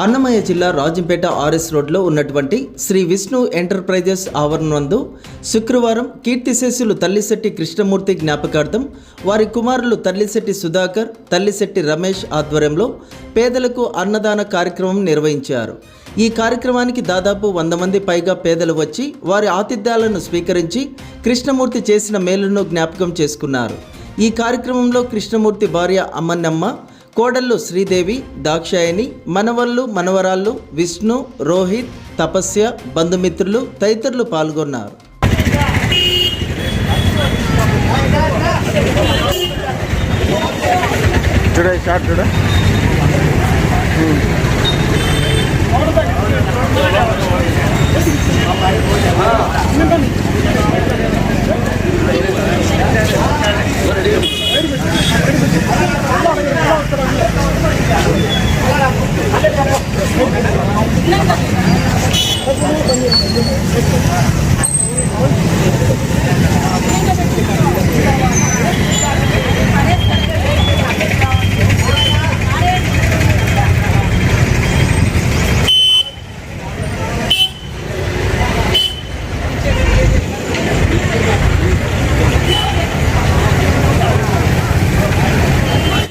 అన్నమయ్య జిల్లా రాజంపేట ఆర్ఎస్ రోడ్లో ఉన్నటువంటి శ్రీ విష్ణు ఎంటర్ప్రైజెస్ ఆవరణందు శుక్రవారం కీర్తిశేషులు తల్లిశెట్టి కృష్ణమూర్తి జ్ఞాపకార్థం వారి కుమారులు తల్లిశెట్టి సుధాకర్ తల్లిశెట్టి రమేష్ ఆధ్వర్యంలో పేదలకు అన్నదాన కార్యక్రమం నిర్వహించారు. ఈ కార్యక్రమానికి దాదాపు వంద మంది పైగా పేదలు వచ్చి వారి ఆతిథ్యాలను స్వీకరించి కృష్ణమూర్తి చేసిన మేలును జ్ఞాపకం చేసుకున్నారు. ఈ కార్యక్రమంలో కృష్ణమూర్తి భార్య అమ్మన్నమ్మ కోడళ్ళు శ్రీదేవి దాక్షాయణి మనవళ్ళు మనవరాళ్ళు విష్ణు రోహిత్ తపస్య బంధుమిత్రులు తదితరులు పాల్గొన్నారు. చూడ なんか。